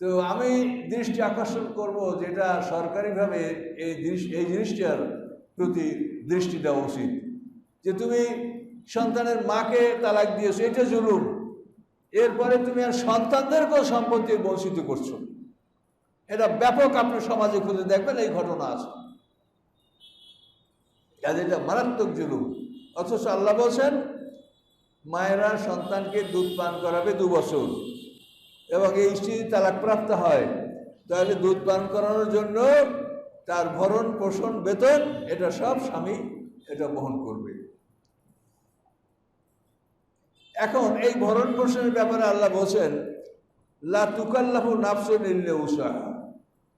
তো আমি দৃষ্টি আকর্ষণ করব যেটা সরকারিভাবে এই এই জিনিসটার প্রতি দৃষ্টি দেওয়া উচিত। যে তুমি সন্তানের মাকে তালাক দিয়েছ, এটা জুলুম। এরপরে তুমি আর সন্তানদেরকেও সম্পত্তি বঞ্চিত করছ। এটা ব্যাপক আপনি সমাজে খুঁজে দেখবেন, এই ঘটনা আছে। কাজে এটা মারাত্মক জুলুম। অথচ আল্লাহ বলছেন, মায়েরা সন্তানকে দুধ পান করাবে দু বছর। এবং এই স্ত্রী তালাকপ্রাপ্ত হয়। তাহলে দুধ পান করানোর জন্য তার ভরণ, পোষণ, বেতন, এটা সব স্বামী এটা বহন করবে। এখন এই ভরণ, পোষণের ব্যাপারে আল্লাহ বলছেন, লা তুকাল্লাহু নাফসুন ইল্লা উসাহা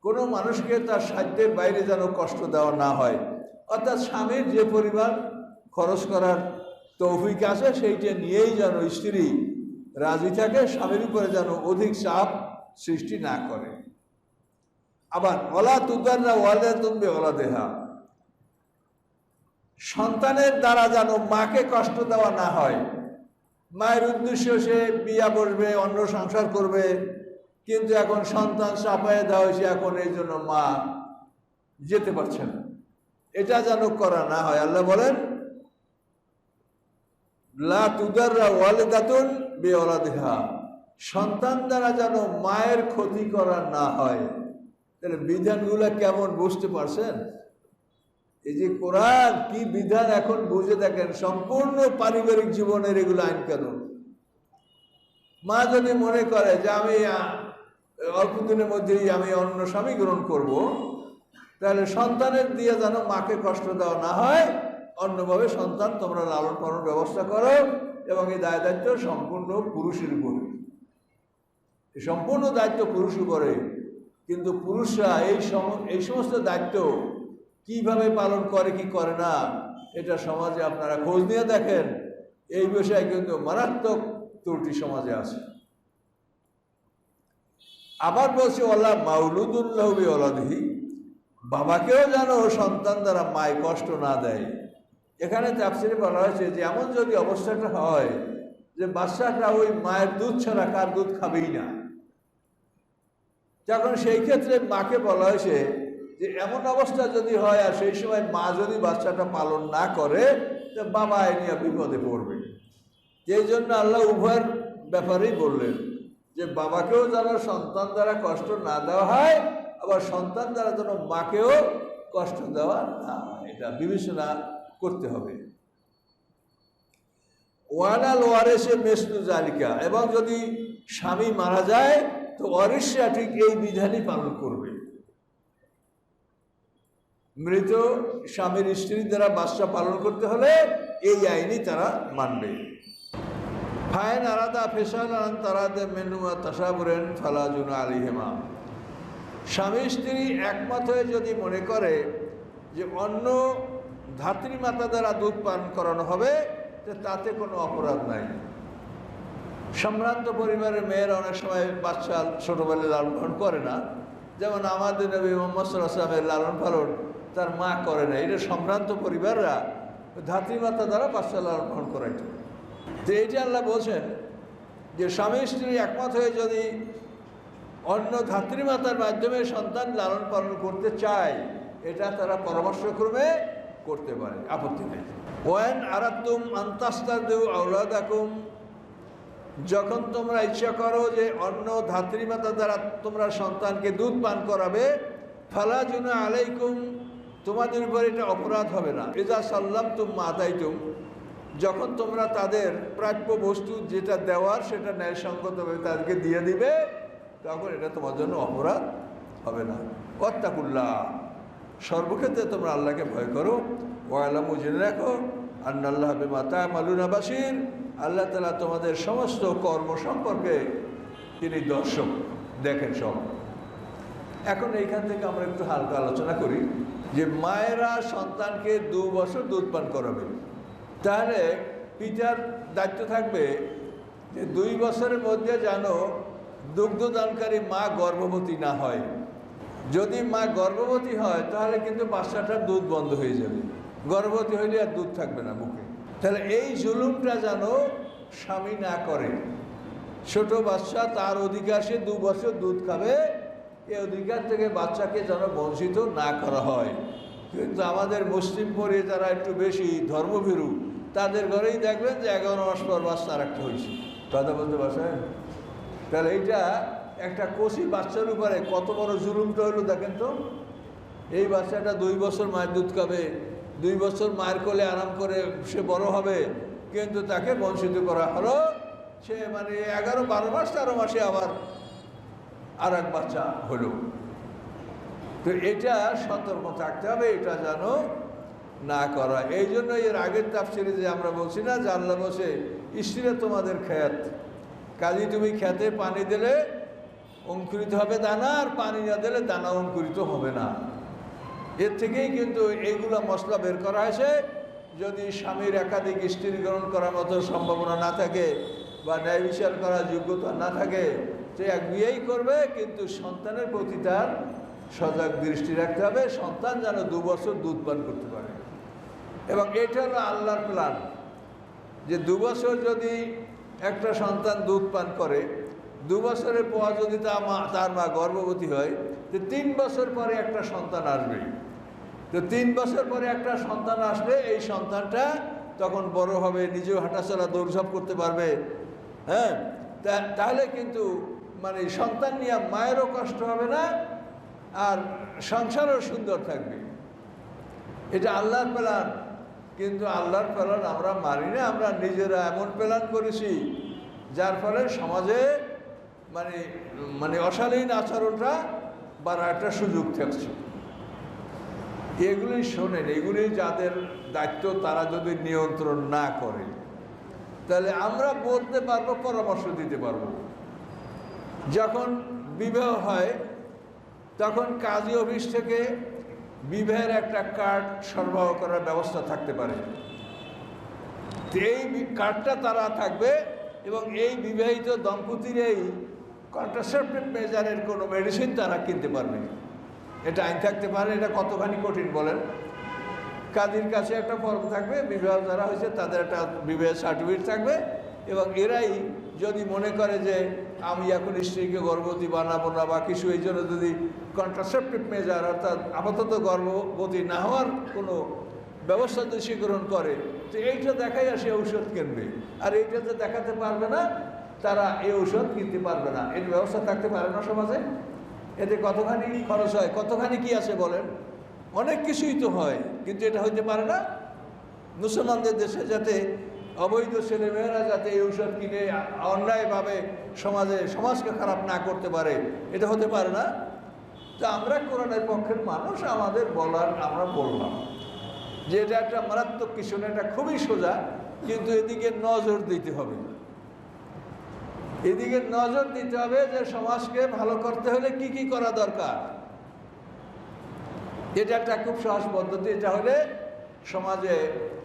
কোনো মানুষকে তার সাধ্যের বাইরে যেন কষ্ট দেওয়া না হয়। অর্থাৎ স্বামীর যে পরিমাণ খরচ করার তৌফিক আছে, সেইটা নিয়েই যেন স্ত্রী রাজি থাকে স্বামীর উপরে যেন অধিক চাপ সৃষ্টি না করে। আবার অলা তুদাররা ওয়ালে তুমি অলা দেহা। সন্তানের দ্বারা যেন মাকে কষ্ট দেওয়া না হয়। মায়ের উদ্দেশ্য সে বিয়া বসবে অন্য সংসার করবে, কিন্তু এখন সন্তান চাপায় দেওয়া হয়েছে, এখন এই জন্য মা যেতে পারছে না। এটা যেন করা না হয়। আল্লাহ বলেন সন্তান দ্বারা যেন মায়ের ক্ষতি করা না হয়। তাহলে বিধানগুলো কেমন বুঝতে পারছেন? এই যে কোরআন কি বিধান এখন বুঝে দেখেন? সম্পূর্ণ পারিবারিক জীবনের এগুলো আইন কানুন। মা যদি মনে করে যে আমি অল্প দিনের মধ্যেই আমি অন্য স্বামী গ্রহণ করব, তাহলে সন্তানের দিয়ে যেন মাকে কষ্ট দেওয়া না হয় অন্যভাবে সন্তান তোমরা লালন পালন ব্যবস্থা করো এবং এই দায় দায়িত্ব সম্পূর্ণ পুরুষের উপরে। সম্পূর্ণ দায়িত্ব পুরুষ উপরে। কিন্তু পুরুষরা এই সম, এই সমস্ত দায়িত্ব কীভাবে পালন করে, কি করে না, এটা সমাজে আপনারা খোঁজ নিয়ে দেখেন। এই বিষয়ে কিন্তু মারাত্মক ত্রুটি সমাজে আছে। আবার বলছি ওল্লাহ মাউলুদুল্লাহ ওলাদহি বাবাকেও যেন সন্তান দ্বারা মায় কষ্ট না দেয়। এখানে তাফসিরে বলা হয়েছে যে, এমন যদি অবস্থাটা হয় যে বাচ্চাটা ওই মায়ের দুধ ছাড়া কার দুধ খাবেই না। তখন সেই ক্ষেত্রে মাকে বলা হয়েছে যে, এমন অবস্থা যদি হয় আর সেই সময় মা যদি বাচ্চাটা পালন না করে, তো বাবা এ নিয়ে বিপদে পড়বে। এই জন্য আল্লাহ উভয়ের ব্যাপারেই বললেন যে, বাবাকেও যেন সন্তান দ্বারা কষ্ট না দেওয়া হয়, আবার সন্তান দ্বারা যেন মাকেও কষ্ট দেওয়া না এটা বিবেচনা করতে হবে। ওয়ানাল ওয়ারেসে মেসনু জালিকা এবং যদি স্বামী মারা যায়, তো ওয়ারিসরা ঠিক এই বিধানই পালন করবে। মৃত স্বামীর স্ত্রীর দ্বারা বাচ্চা পালন করতে হলে এই আইনই তারা মানবে। ফায়ন আলাদা ফেসাল আন তারাদে মেনুয়া তাসাবুরেন ফালাজুন আলিহেমা। স্বামী স্ত্রী একমত হয়ে যদি মনে করে যে অন্য ধাত্রীমাতা দ্বারা দুধ পান করানো হবে, তো তাতে কোনো অপরাধ নাই। সম্ভ্রান্ত পরিবারের মেয়েরা অনেক সময় বাচ্চা ছোটোবেলায় লালন পালন করে না। যেমন আমাদের নবী মোহাম্মদ সাল্লামের লালন পালন তার মা করে না। এটা সম্ভ্রান্ত পরিবাররা ধাত্রীমাতা দ্বারা বাচ্চা লালন পালন করাইতো। তো এইটা আল্লাহ বলছেন যে স্বামী স্ত্রী একমত হয়ে যদি অন্য ধাত্রীমাতার মাধ্যমে সন্তান লালন পালন করতে চায়, এটা তারা পরামর্শক্রমে করতে পারে, আপত্তি নেই। ওয়ান আরাতুম আন্তাস্তাদেউ আউলাদাকুম যখন তোমরা ইচ্ছা করো যে অন্য ধাত্রীমাতা দ্বারা তোমরা সন্তানকে দুধ পান করাবে, ফালা জুনা আলাইকুম, তোমাদের উপর এটা অপরাধ হবে না। এজা সাল্লাম তুম মাদাইতুম যখন তোমরা তাদের প্রাপ্য বস্তু যেটা দেওয়ার সেটা ন্যায়সঙ্গতভাবে তাদেরকে দিয়ে দিবে, তখন এটা তোমার জন্য অপরাধ হবে না। অত্যাকুল্লাহ সর্বক্ষেত্রে তোমরা আল্লাহকে ভয় করো। ও আল্লাহ জেনে রাখো, আন্নাল্লাহ বেমাতা মালুনা বাসির আল্লাহ তালা তোমাদের সমস্ত কর্ম সম্পর্কে তিনি দর্শক, দেখেন সব। এখন এইখান থেকে আমরা একটু হালকা আলোচনা করি যে মায়েরা সন্তানকে দু বছর দুধ পান করাবে। তাহলে পিতার দায়িত্ব থাকবে যে দুই বছরের মধ্যে যেন দুগ্ধদানকারী মা গর্ভবতী না হয়। যদি মা গর্ভবতী হয়, তাহলে কিন্তু বাচ্চাটার দুধ বন্ধ হয়ে যাবে। গর্ভবতী হইলে আর দুধ থাকবে না মুখে তাহলে এই জুলুমটা যেন স্বামী না করে। ছোট বাচ্চা তার অধিকার, সে দু বছর দুধ খাবে এই অধিকার থেকে বাচ্চাকে যেন বঞ্চিত না করা হয়। কিন্তু আমাদের মুসলিম পরে যারা একটু বেশি ধর্মভীরু, তাদের ঘরেই দেখবেন যে এগারো মাস পর বাচ্চা আর একটা হয়েছে। কথা বলতে পারছেন? তাহলে এইটা একটা কষি বাচ্চার উপরে কত বড় জুলুমটা হলো দেখেন তো? এই বাচ্চাটা দুই বছর মায়ের দুধ খাবে, দুই বছর মায়ের কোলে আরাম করে সে বড় হবে, কিন্তু তাকে বঞ্চিত করা হলো। সে মানে এগারো, বারো মাস, তেরো মাসে আবার আর এক বাচ্চা হলো। তো এটা সতর্ক থাকতে হবে, এটা যেন না করা। এই জন্য এর আগের তাফসিরে যে আমরা বলছি না জানলা বসে স্ত্রীরা তোমাদের খ্যাত কাজী তুমি খেতে পানি দিলে অঙ্কুরিত হবে দানা আর পানি না দিলে দানা অঙ্কুরিত হবে না। এর থেকেই কিন্তু এইগুলো মশলা বের করা হয়েছে। যদি স্বামীর একাধিক স্ত্রী গ্রহণ করার মতো সম্ভাবনা না থাকে বা ন্যায় বিচার করার যোগ্যতা না থাকে, সে এক বিয়েই করবে, কিন্তু সন্তানের প্রতি তার সজাগ দৃষ্টি রাখতে হবে। সন্তান যেন দু বছর দুধ পান করতে পারে। এবং এটা হলো আল্লাহর প্ল্যান যে দু বছর যদি একটা সন্তান দুধ পান করে দু বছরের পর যদি তার মা তার মা গর্ভবতী হয়, তো তিন বছর পরে একটা সন্তান আসবে। তো তিন বছর পরে একটা সন্তান আসলে এই সন্তানটা তখন বড় হবে, নিজেও হাঁটাচলা, দৌড়ঝাপ করতে পারবে। হ্যাঁ? তা- তাহলে কিন্তু মানে সন্তান নিয়ে মায়েরও কষ্ট হবে না, আর সংসারও সুন্দর থাকবে। এটা আল্লাহর প্ল্যান। কিন্তু আল্লাহর প্ল্যান আমরা মানি না, আমরা নিজেরা এমন প্ল্যান করেছি, যার ফলে সমাজে মানে মানে অশালীন আচরণটা বাড়ার একটা সুযোগ থাকছে। এগুলি শোনেন এগুলি যাদের দায়িত্ব তারা যদি নিয়ন্ত্রণ না করে, তাহলে আমরা বলতে পারব, পরামর্শ দিতে পারব। যখন বিবাহ হয়, তখন কাজী অফিস থেকে বিবাহের একটা কার্ড সরবরাহ করার ব্যবস্থা থাকতে পারে। এই কার্ডটা তারা থাকবে এবং এই বিবাহিত দম্পতির এই কন্ট্রাসেপটিভ মেজারের কোনো মেডিসিন তারা কিনতে পারবে এটা আইন থাকতে পারে, এটা কতখানি কঠিন বলেন? কাজীর কাছে একটা ফর্ম থাকবে, বিবাহ যারা হয়েছে তাদের একটা বিবাহের সার্টিফিকেট থাকবে এবং এরাই যদি মনে করে যে আমি এখন স্ত্রীকে গর্ভবতী বানাবো না বা কিছু, এই জন্য যদি কন্ট্রাসেপটিভ মেজার অর্থাৎ আপাতত গর্ভবতী না হওয়ার কোনো ব্যবস্থা যদি সে গ্রহণ করে, তো এইটা দেখাই সে ঔষধ কিনবে। আর এইটা যে দেখাতে পারবে না তারা এই ঔষধ কিনতে পারবে না। এর ব্যবস্থা থাকতে পারে না সমাজে? এতে কতখানি খরচ হয়? কতখানি কি আছে বলেন? অনেক কিছুই তো হয়, কিন্তু এটা হইতে পারে না। মুসলমানদের দেশে যাতে অবৈধ ছেলেমেয়েরা যাতে এই ঔষধ কিনে অন্যায়ভাবে সমাজে, সমাজকে খারাপ না করতে পারে, এটা হতে পারে না। তো আমরা কোরআনের পক্ষের মানুষ, আমাদের বলার আমরা বললাম যে এটা একটা মারাত্মক কিছু না, এটা খুবই সোজা, কিন্তু এদিকে নজর দিতে হবে। এদিকে নজর দিতে হবে যে সমাজকে ভালো করতে হলে কি কি করা দরকার। এটা একটা খুব সহজ পদ্ধতি, এটা হলে সমাজে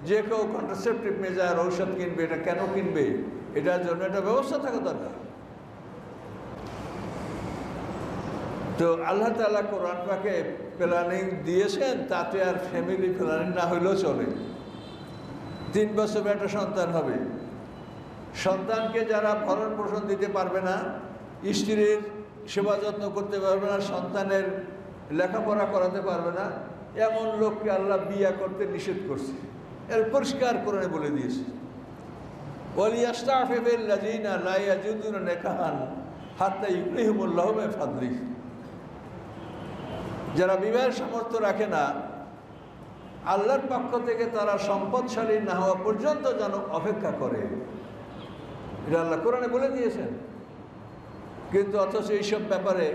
যে কেউ কন্ট্রাসেপটিভ মেজার ঔষধ কিনবে, এটা কেন কিনবে, এটার জন্য একটা ব্যবস্থা থাকা দরকার। তো আল্লাহ তালা কোরআন পাকে প্ল্যানিং দিয়েছেন, তাতে আর ফ্যামিলি প্ল্যানিং না হইলেও চলে। তিন বছর একটা সন্তান হবে। সন্তানকে যারা ভরণ পোষণ দিতে পারবে না, স্ত্রীর সেবা যত্ন করতে পারবে না, সন্তানের লেখাপড়া করাতে পারবে না, এমন লোককে আল্লাহ বিয়া করতে নিষেধ করছে। এর পরিষ্কার করে বলে দিয়েছে। যারা বিবাহের সামর্থ্য রাখে না, আল্লাহর পক্ষ থেকে তারা সম্পদশালী না হওয়া পর্যন্ত যেন অপেক্ষা করে। এটা আল্লাহ কোরআনে বলে দিয়েছেন। কিন্তু অথচ এইসব ব্যাপারে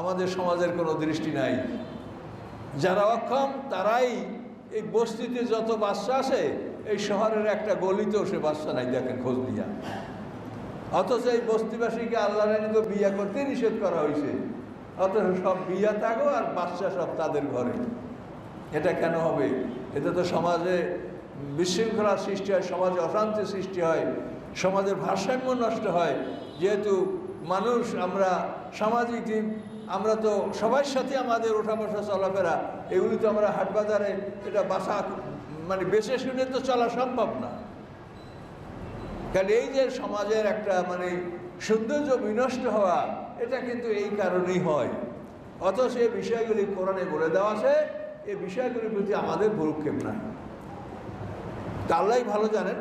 আমাদের সমাজের কোনো দৃষ্টি নাই। যারা অক্ষম, তারাই এই বস্তিতে যত বাচ্চা আছে, এই শহরের একটা গলিতেও সে বাচ্চা নাই, দেখেন খোঁজ দিয়া অথচ এই বস্তিবাসীকে আল্লাহ তো বিয়া করতে নিষেধ করা হয়েছে অথচ সব বিয়া থাকো আর বাচ্চা সব তাদের ঘরে। এটা কেন হবে? এতে তো সমাজে বিশৃঙ্খলার সৃষ্টি হয়, সমাজে অশান্তি সৃষ্টি হয়। সমাজের ভারসাম্য নষ্ট হয়। যেহেতু মানুষ আমরা সামাজিক জীব আমরা তো সবার সাথে আমাদের ওঠা বসা চলাফেরা, এগুলি তো আমরা হাট বাজারে এটা বাসা মানে বেছে শুনে তো চলা সম্ভব না। কারণ এই যে সমাজের একটা মানে সৌন্দর্য বিনষ্ট হওয়া, এটা কিন্তু এই কারণেই হয়। অথচ এই বিষয়গুলি কোরআনে বলে দেওয়া আছে, এই বিষয়গুলির প্রতি আমাদের ভুরুক্ষেপ নাই। তা আল্লাহ ভালো জানেন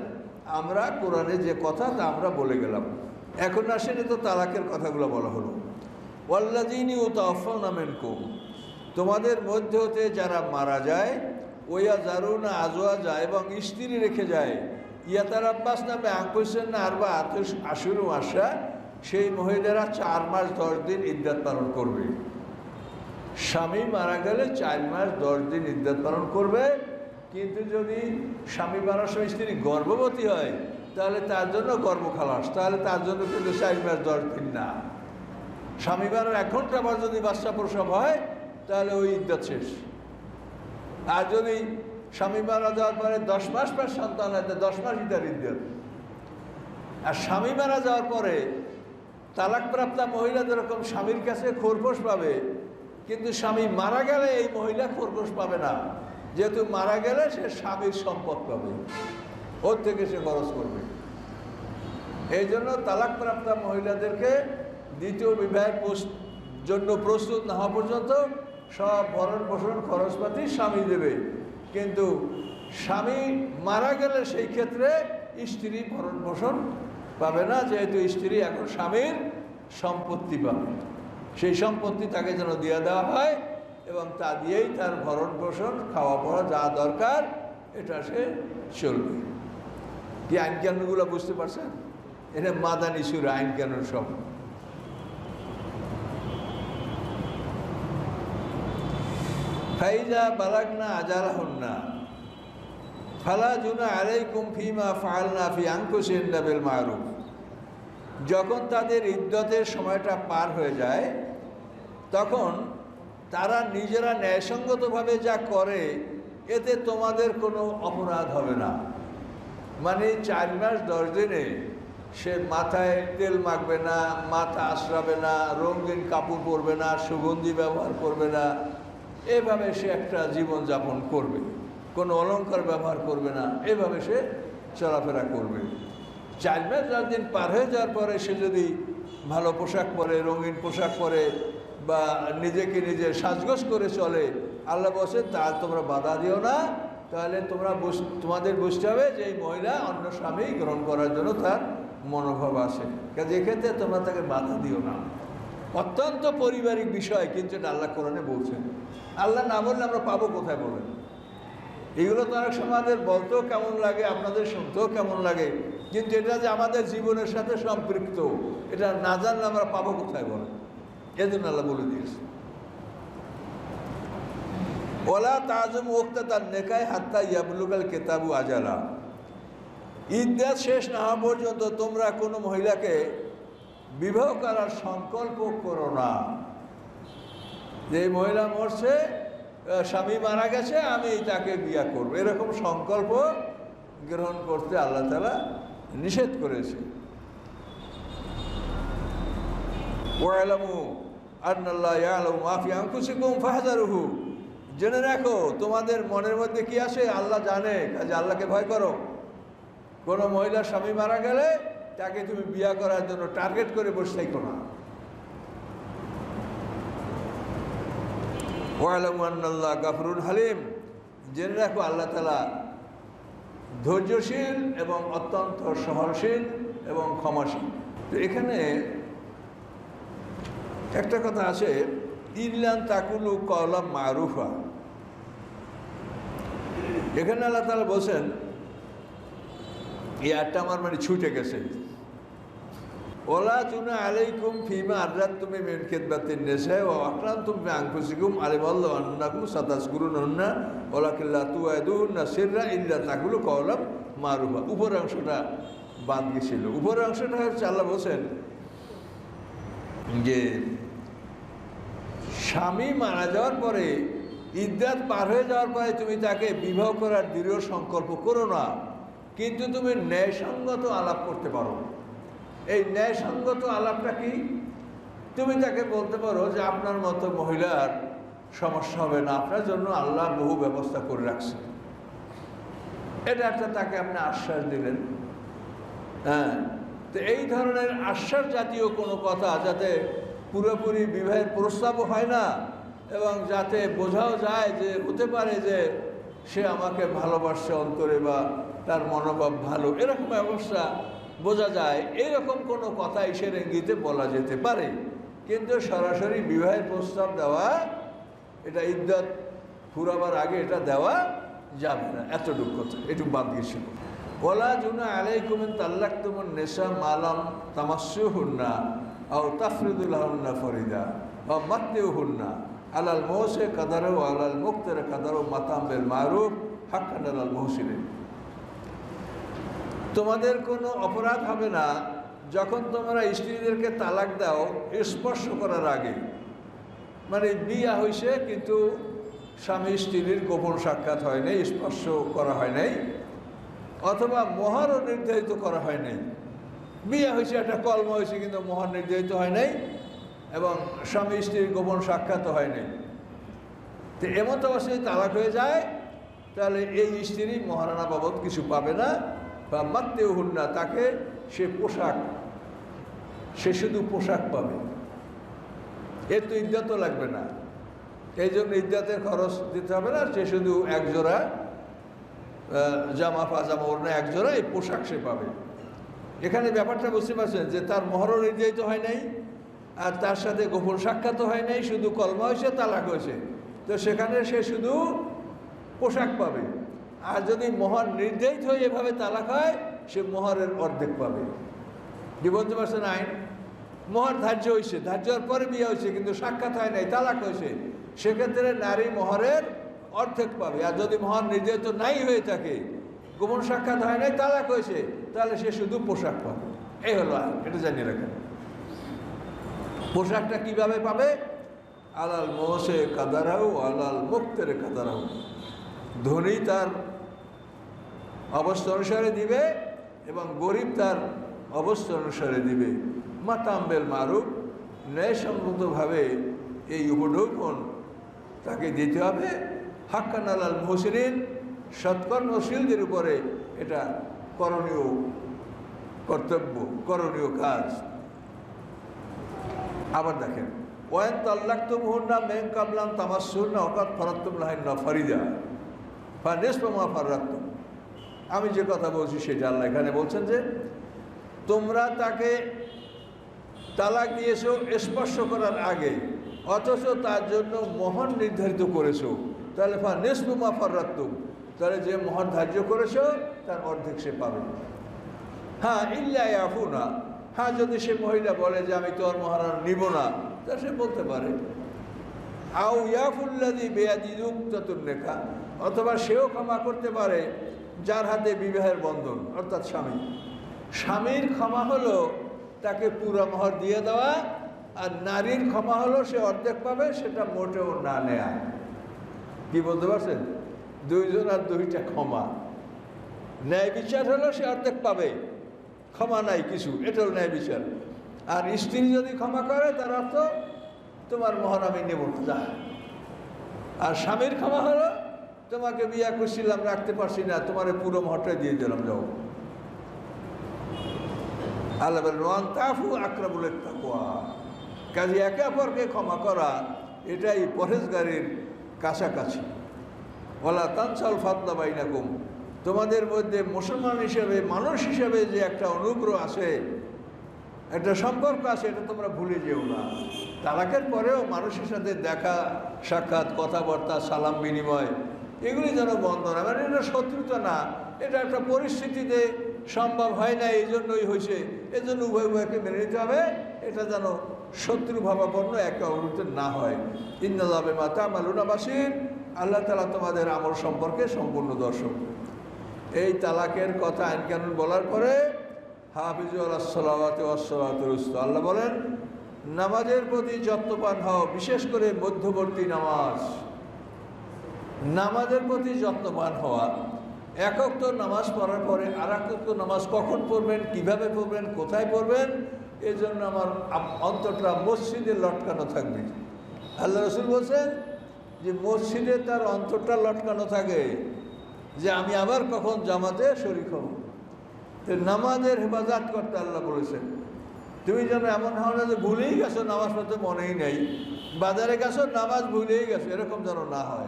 আমরা কোরআনে যে কথা তা আমরা বলে গেলাম। এখন আসেনি তো তালাকের কথাগুলো বলা হলো। ওয়াল্লাদিনী ও তাফাউনামেন কুম তোমাদের মধ্যে হতে যারা মারা যায় ওয়া জারুনা আজোয়া যায় এবং স্ত্রী রেখে যায় ইয়াতার আব্বাস নামে আঙ্কুসেন না আর বা আতুস আশুরু আসা সেই মহিলারা চার মাস দশ দিন ইদ্যাত পালন করবে। স্বামী মারা গেলে চার মাস দশ দিন ইদ্যাত পালন করবে। কিন্তু যদি স্বামী মারার সময় স্ত্রী গর্ভবতী হয়, তাহলে তার জন্য গর্ভখালাস তাহলে তার জন্য কিন্তু চার মাস দশ দিন না। স্বামী মারার এক ঘণ্টা পর যদি বাচ্চা প্রসব হয়, তাহলে ওই ইদ্যাত শেষ। আর যদি স্বামী মারা যাওয়ার পরে দশ মাস পর সন্তান হয় তো দশ মাসই তার ইদ্যাত আর স্বামী মারা যাওয়ার পরে তালাকপ্রাপ্তা মহিলা যেরকম স্বামীর কাছে খোরপোশ পাবে, কিন্তু স্বামী মারা গেলে এই মহিলা খোরপোশ পাবে না। যেহেতু মারা গেলে সে স্বামীর সম্পদ পাবে। ওর থেকে সে খরচ করবে। এই জন্য তালাকপ্রাপ্তা মহিলাদেরকে দ্বিতীয় বিবাহের জন্য প্রস্তুত না হওয়া পর্যন্ত সব ভরণ পোষণ খরচপাতি স্বামী দেবে। কিন্তু স্বামী মারা গেলে সেই ক্ষেত্রে স্ত্রী ভরণ পোষণ পাবে না, যেহেতু স্ত্রী এখন স্বামীর সম্পত্তি পাবে। সেই সম্পত্তি তাকে যেন দিয়ে দেওয়া হয় এবং তা দিয়েই তার ভরণ পোষণ খাওয়া পড়া যা দরকার, এটা সে চলবে। কি আইন কানুনগুলো বুঝতে পারছেন? এটা মাদানি সুর আইন কানুন সব। ফাইজা বালাক না আজারা হন্না। ফালা জুনা আলাইকুম ফিমা ফালনা ফি আঙ্কুশিন বেল মারুফ। যখন তাদের ইদ্যতের সময়টা পার হয়ে যায়, তখন তারা নিজেরা ন্যায়সঙ্গতভাবে যা করে, এতে তোমাদের কোনো অপরাধ হবে না। মানে চার মাস, দশ দিনে সে মাথায় তেল মাখবে না, মাথা আশ্রাবে না, রঙিন কাপড় পরবে না, সুগন্ধি ব্যবহার করবে না। এভাবে সে একটা জীবনযাপন করবে। কোনো অলংকার ব্যবহার করবে না। এভাবে সে চলাফেরা করবে। চার মাস, দশ দিন পার হয়ে যাওয়ার পরে সে যদি ভালো পোশাক পরে, রঙিন পোশাক পরে বা নিজেকে নিজে সাজগোজ করে চলে। আল্লাহ বসে তা তোমরা বাধা দিও না। তাহলে তোমরা তোমাদের বুঝতে হবে যে এই মহিলা অন্য স্বামী গ্রহণ করার জন্য তার মনোভাব আসে কাজে এক্ষেত্রে তোমরা তাকে বাধা দিও না। অত্যন্ত পারিবারিক বিষয়, কিন্তু এটা আল্লাহ কোরআনে বলছেন। আল্লাহ না বললে আমরা পাবো কোথায় বলেন? এগুলো তো অনেক সময় আমাদের বলতেও কেমন লাগে, আপনাদের শুনতেও কেমন লাগে। কিন্তু এটা যে আমাদের জীবনের সাথে সম্পৃক্ত, এটা না জানলে আমরা পাবো কোথায় বলেন? এজন্য আল্লাহ বলে দিয়েছে। ওলা তাজম ওক্তা তার নেকায় হাত্তা ইয়াবলুকাল কেতাবু আজালা। ইদ্যাত শেষ না হওয়া পর্যন্ত তোমরা কোনো মহিলাকে বিবাহ করার সংকল্প করো না। যে মহিলা মরছে স্বামী মারা গেছে, আমি তাকে বিয়া করব। এরকম সংকল্প গ্রহণ করতে আল্লাহ তালা নিষেধ করেছে। ওয়ালামু আন্নাল্লাহ জেনে রাখো, তোমাদের মনের মধ্যে কি আসে? আল্লাহ জানে, কাজে আল্লাহকে ভয় করো। কোনো মহিলার স্বামী মারা গেলে তাকে তুমি বিয়া করার জন্য টার্গেট করে বসে থাকো না। ওয়ালামু আন্নাল্লাহ গাফরুল হালিম। জেনে রাখো, আল্লাহ তালা ধৈর্যশীল এবং অত্যন্ত সহনশীল এবং ক্ষমাশীল। তো এখানে একটা কথা আছে, ইল্লান তাকুলু কলাম মারুফা। এখানে আল্লাহ তালা বলছেন, এই আটটা আমার মানে ছুটে গেছে। ওলা চুনা আলাইকুম ফিমা আড্রাত তুমি মেন খেদবাতিন নেশে ও আকরাম তুমি আংফুসিকুম আলে বল্ল অন্নাকুম সাতাস গুরুন অন্না ওলা কিল্লা তু আদুন না সিররা ইল্লা তাকুলু কলাম মারুফা। উপর অংশটা বাদ গেছিল। উপর অংশটা হচ্ছে আল্লাহ বলছেন যে স্বামী মারা যাওয়ার পরে ইদ্যাত পার হয়ে যাওয়ার পরে তুমি তাকে বিবাহ করার দৃঢ় সংকল্প করো না, কিন্তু তুমি ন্যায়সঙ্গত আলাপ করতে পারো। এই ন্যায়সঙ্গত আলাপটা কি? তুমি তাকে বলতে পারো যে, আপনার মতো মহিলার সমস্যা হবে না, আপনার জন্য আল্লাহ বহু ব্যবস্থা করে রাখছে। এটা একটা তাকে আপনি আশ্বাস দিলেন। হ্যাঁ তো এই ধরনের আশ্বাস জাতীয় কোনো কথা যাতে পুরোপুরি বিবাহের প্রস্তাবও হয় না এবং যাতে বোঝাও যায় যে হতে পারে যে সে আমাকে ভালোবাসছে অন্তরে বা তার মনোভাব ভালো, এরকম অবস্থা বোঝা যায়। এরকম কোনো কথা ইসের ইঙ্গিতে বলা যেতে পারে। কিন্তু সরাসরি বিবাহের প্রস্তাব দেওয়া, এটা ইদ্যত ফুরাবার আগে এটা দেওয়া যাবে না, এতটুকু কথা, এটুকু বাদ গিয়েছিল ওলা জুনা আলাই আলাইকুমিন তাল্লাক তুমন নেশা মালাম তামাসু হুন্না আও তাফরিদুল হুন্না ফরিদা বা মাত্তেও হুন্না আলাল মোহসে কাদারো, আলাল মুক্তের কাদারো, মাতাম বেল মারুফ, হাক্কান আলাল মোহসিনের তোমাদের কোনো অপরাধ হবে না, যখন তোমরা স্ত্রীদেরকে তালাক দাও স্পর্শ করার আগে। মানে বিয়া হয়েছে কিন্তু স্বামী স্ত্রীর গোপন সাক্ষাৎ হয় নাই, স্পর্শ করা হয় নাই, অথবা মহারও নির্ধারিত করা হয় নাই। বিয়া হয়েছে, একটা কলম হয়েছে, কিন্তু মহার নির্ধারিত হয় নাই এবং স্বামী স্ত্রীর গোপন সাক্ষাৎ হয় নাই। তো এমন অবস্থায় তালাক হয়ে যায়, তাহলে এই স্ত্রী মহারানা বাবদ কিছু পাবে না বা হন না, তাকে সে পোশাক, সে শুধু পোশাক পাবে। এর তো ইজ্জতও লাগবে না। এই জন্য ইজ্জতের খরচ দিতে হবে না, সে শুধু এক জোড়া জামা, পাজামা না এক জোড়া, এই পোশাক সে পাবে। এখানে ব্যাপারটা বুঝতে পারছেন যে তার মহরও নির্ধারিত হয় নাই, আর তার সাথে গোপন সাক্ষাৎও হয় নাই, শুধু কলমা হয়েছে তালাক হয়েছে। তো সেখানে সে শুধু পোশাক পাবে। আর যদি মহর নির্ধারিত হয়ে এভাবে তালাক হয়, সে মহরের অর্ধেক পাবে। বলতে পারছেন আইন? মহর ধার্য হয়েছে, ধার্য হওয়ার পরে বিয়ে হয়েছে, কিন্তু সাক্ষাৎ হয় নাই, তালাক হয়েছে। সেক্ষেত্রে নারী মহরের অর্ধেক পাবে। আর যদি মহর নির্ধারিত নাই হয়ে থাকে গোপন সাক্ষাৎ হয় নাই, তালাক হয়েছে, তাহলে সে শুধু পোশাক পাবে। এই হলো আইন এটা জানিয়ে রাখেন। পোশাকটা কীভাবে পাবে? আলাল মোহসে কাদারাও আলাল মুক্তের কাদারাও ধনী তার অবস্থা অনুসারে দিবে এবং গরিব তার অবস্থা অনুসারে দিবে। মাতাম্বেল মারুফ, ন্যায়সঙ্গতভাবে এই উপঢৌকন তাকে দিতে হবে। হাক্কান আলাল মুহসিন সৎকর্মশীলদের উপরে এটা করণীয় কর্তব্য, করণীয় কাজ। আবার দেখেন ওয়ান তাল্লাক তো মুহন্না মেন কাবলাম না অকাত ফরাত্তুম লাহিন না ফরিদা। ফানেস মা ফারাত্তুম। আমি যে কথা বলছি সেটা আল্লাহ এখানে বলছেন যে, তোমরা তাকে তালাক দিয়েছ স্পর্শ করার আগে, অথচ তার জন্য মহান নির্ধারিত করেছ। তাহলে ফা নেসবু মা ফারাত্তুম। তাহলে যে মহান ধার্য করেছ, তার অর্ধেক সে পাবে। হ্যাঁ ইল্লা আফু না হ্যাঁ যদি সে মহিলা বলে যে আমি তোর মহারানা নিব না, তা সে বলতে পারে। আউ ইয়াফুল্লাদি বেয়াদিদুক চতুর্রেখা অথবা সেও ক্ষমা করতে পারে, যার হাতে বিবাহের বন্ধন, অর্থাৎ স্বামী। স্বামীর ক্ষমা হলো তাকে পুরো মহর দিয়ে দেওয়া, আর নারীর ক্ষমা হলো সে অর্ধেক পাবে, সেটা মোটেও না নেয়া। কি বলতে পারছেন? দুইজন আর দুইটা ক্ষমা। ন্যায় বিচার হলো সে অর্ধেক পাবে। ক্ষমা নাই কিছু, এটাও ন্যায় বিচার। আর স্ত্রী যদি ক্ষমা করে, তার অর্থ তোমার মহর আমি নেব যা। আর স্বামীর ক্ষমা হলো, তোমাকে বিয়া করছিলাম, রাখতে পারছি না, তোমার পুরো মহরটাই দিয়ে দিলাম, যাও। আল্লাহ তাকুয়া। কাজে একে অপরকে ক্ষমা করা, এটাই পরেশগারির কাছাকাছি। ওলা তানসাল ফাতলা বাইনাকুম। তোমাদের মধ্যে মুসলমান হিসেবে, মানুষ হিসেবে যে একটা অনুগ্রহ আছে, একটা সম্পর্ক আছে, এটা তোমরা ভুলে যেও না। তালাকের পরেও মানুষের সাথে দেখা, সাক্ষাৎ, কথাবার্তা, সালাম বিনিময়, এগুলি যেন বন্ধ না মানে এটা শত্রুতা না, এটা একটা পরিস্থিতিতে সম্ভব হয় না এই জন্যই হয়েছে। এই জন্য উভয় উভয়কে মেনে নিতে হবে, এটা যেন শত্রু ভাবাপন্ন একে অবরুদ্ধ না হয়। ইন্না যাবে মাতা মালুনাবাসীর আল্লাহ তালা তোমাদের আমল সম্পর্কে সম্পূর্ণ দর্শক। এই তালাকের কথা আইন কানুন বলার পরে আসসালাতুরুস্ত আল্লাহ বলেন, নামাজের প্রতি যত্নবান হও, বিশেষ করে মধ্যবর্তী নামাজ। নামাজের প্রতি যত্নবান হওয়া। একক তো নামাজ পড়ার পরে আর তো নামাজ কখন পড়বেন, কীভাবে পড়বেন, কোথায় পড়বেন এই জন্য আমার আম- অন্তরটা মসজিদে লটকানো থাকবে। আল্লাহ রসুল বলছেন যে মসজিদে তার অন্তরটা লটকানো থাকে যে আমি আবার কখন জামাতে শরিক হব। তো নামাজের হেফাজত করতে আল্লাহ বলেছেন। তুমি যেন এমন হও না যে ভুলেই গেছো, নামাজ পড়তে মনেই নেই। বাজারে গেছো, নামাজ ভুলেই গেছো, এরকম যেন না হয়।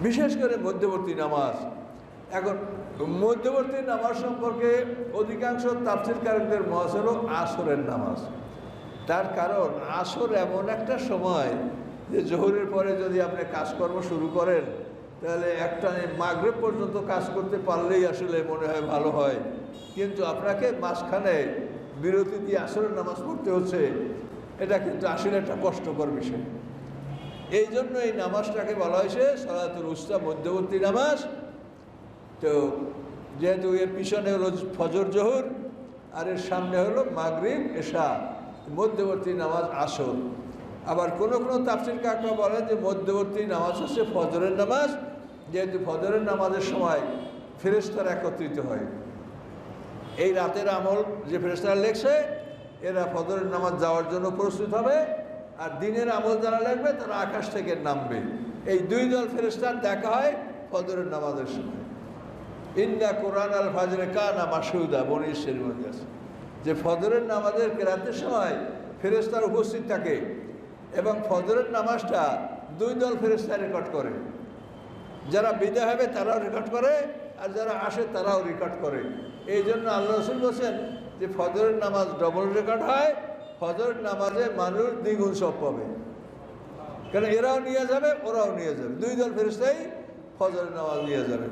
বিশেষ করে মধ্যবর্তী নামাজ। এখন মধ্যবর্তী নামাজ সম্পর্কে অধিকাংশ তাফসিরকারকদের মহাজ হলো আসরের নামাজ। তার কারণ, আসর এমন একটা সময় যে জোহরের পরে যদি আপনি কাজকর্ম শুরু করেন, তাহলে একটা মাগরেব পর্যন্ত কাজ করতে পারলেই আসলে মনে হয় ভালো হয়। কিন্তু আপনাকে মাঝখানে বিরতি দিয়ে আসরের নামাজ পড়তে হচ্ছে, এটা কিন্তু আসলে একটা কষ্টকর বিষয়। এই জন্য এই নামাজটাকে বলা হয়েছে সলাতুল উস্তা মধ্যবর্তী নামাজ। তো যেহেতু এর পিছনে হলো ফজর, জহুর, আর এর সামনে হলো মাগরিব, এশা, মধ্যবর্তী নামাজ, আসর। আবার কোনো কোনো তাফসির কাকরা বলেন যে মধ্যবর্তী নামাজ হচ্ছে ফজরের নামাজ, যেহেতু ফজরের নামাজের সময় ফেরেস্তারা একত্রিত হয়। এই রাতের আমল যে ফেরেস্তারা লেখছে, এরা ফজরের নামাজ যাওয়ার জন্য প্রস্তুত হবে, আর দিনের আমল যারা লাগবে তারা আকাশ থেকে নামবে। এই দুই দল ফেরেস্তার দেখা হয় ফজরের নামাজের সময়। ইন্দা কোরআন আল ফাজরে কানা মাসুদা বনিশের মধ্যে আছে। যে ফজরের নামাজের কেরাতের সময় ফেরেস্তার উপস্থিত থাকে এবং ফজরের নামাজটা দুই দল ফেরেস্তা রেকর্ড করে। যারা বিদায় হবে তারাও রেকর্ড করে, আর যারা আসে তারাও রেকর্ড করে। এই জন্য আল্লাহ রসুল বলছেন যে ফজরের নামাজ ডবল রেকর্ড হয়, ফজরের নামাজে মানুষ দ্বিগুণ সব পাবে। কেন এরাও নিয়ে যাবে, ওরাও নিয়ে যাবে। দুই দল ফেরিস্তাই ফজরের নামাজ নিয়ে যাবে।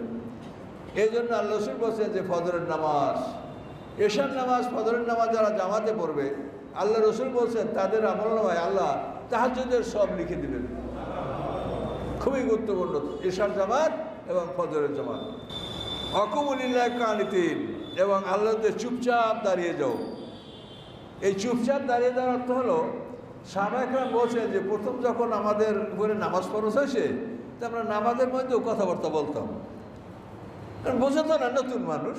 এই জন্য আল্লাহ রসুল বলছেন যে ফজরের নামাজ, এশার নামাজ, ফজরের নামাজ যারা জামাতে পড়বে, আল্লাহ রসুল বলছেন তাদের আমল নামায় আল্লাহ তাহাজুদের সব লিখে দিবেন খুবই গুরুত্বপূর্ণ। এশার জামাত এবং ফজরের জামাত। অকুমুলিল্লাহ কানিতিন এবং আল্লাহদের চুপচাপ দাঁড়িয়ে যাও। এই চুপচাপ দাঁড়িয়ে যাওয়ার অর্থ হলো সাহাবাহিকরা বলছে যে, প্রথম যখন আমাদের উপরে নামাজ ফরজ হয়েছে, তো আমরা নামাজের মধ্যেও কথাবার্তা বলতাম। কারণ বোঝা তো না, নতুন মানুষ।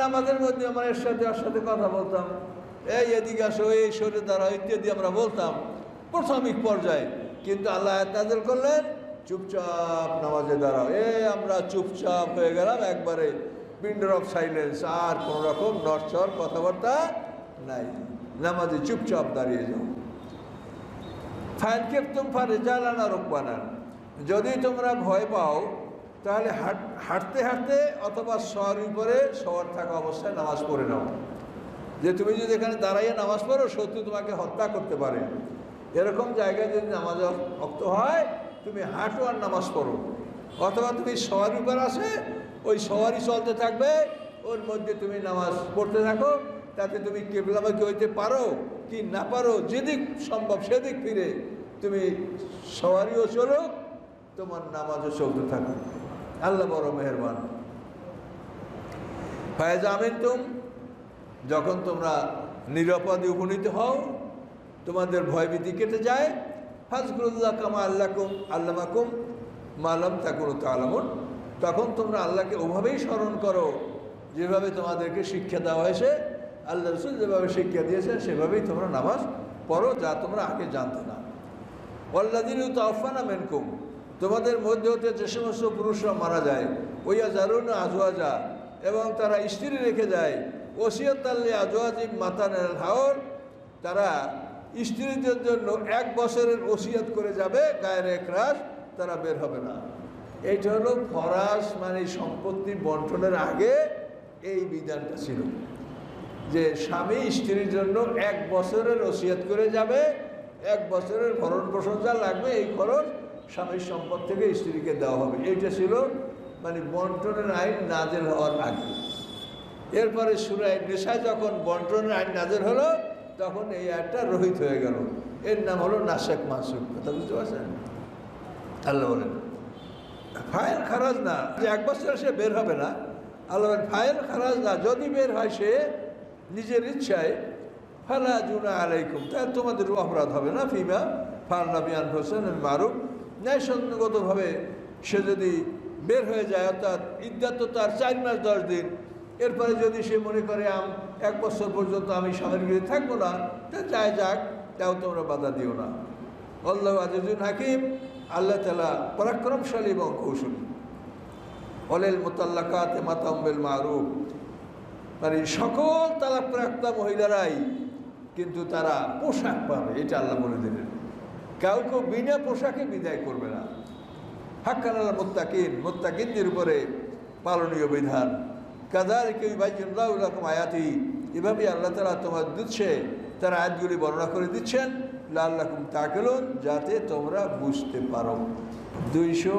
নামাজের মধ্যে আমরা এর সাথে ওর সাথে কথা বলতাম। এই এদিকে আসো, এই সরে দ্বারা ইত্যাদি আমরা বলতাম। প্রাথমিক পর্যায়ে। কিন্তু আল্লাহ নাজল করলেন, চুপচাপ নামাজে দাঁড়াও। এ, আমরা চুপচাপ হয়ে গেলাম, একবারে পিন্ডর অফ সাইলেন্স আর কোনো রকম নরচর কথাবার্তা নাই। নামাজে চুপচাপ দাঁড়িয়ে যাও। ফাইন কেপ্তম ফারে জ্বালানা রোকবানান। যদি তোমরা ভয় পাও, তাহলে হাঁট, হাঁটতে হাঁটতে অথবা শোয়ার উপরে শোয়ার থাকা অবস্থায় নামাজ পড়ে নাও। যে তুমি যদি এখানে দাঁড়াইয়ে নামাজ পড়ো শত্রু তোমাকে হত্যা করতে পারে। এরকম জায়গায় যদি নামাজ ভক্ত হয়, তুমি হাঁটো আর নামাজ পড়ো। অথবা তুমি সওয়ার উপর আসে, ওই সওয়ারি চলতে থাকবে, ওর মধ্যে তুমি নামাজ পড়তে থাকো, তাতে তুমি কেবলামাকে হইতে পারো কি না পারো, যেদিক সম্ভব সেদিক ফিরে তুমি সওয়ারিও চলো তোমার নামাজও চলতে থাকো আল্লাহ বড় মেহরবান। ফায়জ আমিন তুম যখন তোমরা নিরাপদে উপনীত হও তোমাদের ভয়ভীতি কেটে যায়। ফাজগুল্লাহ কামা আল্লাকুম, আল্লামাকুম মালাম তাকুর তালামুন তখন তোমরা আল্লাহকে ওভাবেই স্মরণ করো, যেভাবে তোমাদেরকে শিক্ষা দেওয়া হয়েছে। আল্লাহ রসুল যেভাবে শিক্ষা দিয়েছেন, সেভাবেই তোমরা নামাজ পড়ো, যা তোমরা আগে জানতে না। অল্লাদিন তাফানা মেনকুম, তোমাদের মধ্যে হতে যে সমস্ত পুরুষরা মারা যায় ওইয়া জারুন আজওয়াজা, এবং তারা স্ত্রী রেখে যায়। ওসিয়ত আল্লি আজওয়াজিম মাতানের হাওর, তারা স্ত্রীদের জন্য এক বছরের ওসিয়ত করে যাবে, গায়ের একরাস তারা বের হবে না। এইটা হলো ফরাস মানে সম্পত্তি বন্টনের আগে এই বিধানটা ছিল। যে স্বামী স্ত্রীর জন্য এক বছরের ওসিয়ত করে যাবে, এক বছরের ভরণ পোষণ যা লাগবে, এই খরচ স্বামীর সম্পদ থেকে স্ত্রীকে দেওয়া হবে। এইটা ছিল মানে বন্টনের আইন নাজের হওয়ার আগে। এরপরে সুরায় নেশায় যখন বন্টনের আইন নাজের হলো তখন এই আইনটা রহিত হয়ে গেল। এর নাম হলো নাসেক মাসুক কথা বুঝতে পারছেন? আল্লাহ বলেন, ফাইল খারাজ না, যে এক বছর সে বের হবে না। আল্লাহ বলেন, ফাইল খারাজ না, যদি বের হয় সে নিজের ইচ্ছায়, ফালা জুনা আলাইকুম। তাই তোমাদের অপরাধ হবে না, ফিমা ফাল নবিয়ান হোসেন মারুফ। ন্যায়সঙ্গতভাবে সে যদি বের হয়ে যায়, অর্থাৎ ইদ্যাত তার চার মাস দশ দিন এরপরে যদি সে মনে করে আম, এক বছর পর্যন্ত আমি স্বামীর বিরুদ্ধে থাকব না, তা যায় যাক, তাও তোমরা বাধা দিও না। আল্লাহ আজিজুল হাকিম, আল্লাহ তালা পরাক্রমশালী এবং কৌশলী। অলেল মোতাল্লাকাতে মাতাম্বেল মারুফ। মানে সকল তালাপ্রাপ্তা মহিলারাই কিন্তু তারা পোশাক পাবে, এটা আল্লাহ বলে দিলেন। কাউকে বিনা পোশাকে বিদায় করবে না। হাক্কান আল্লাহ মোত্তাকিন, মোত্তাকিনদের উপরে পালনীয় বিধান। কাদার কেউ বাইজুল্লাহ রকম আয়াতি এভাবে আল্লাহ তালা তোমার দিচ্ছে তার আয়াতগুলি বর্ণনা করে দিচ্ছেন লাল রকম তাকেলুন যাতে তোমরা বুঝতে পারো দুইশো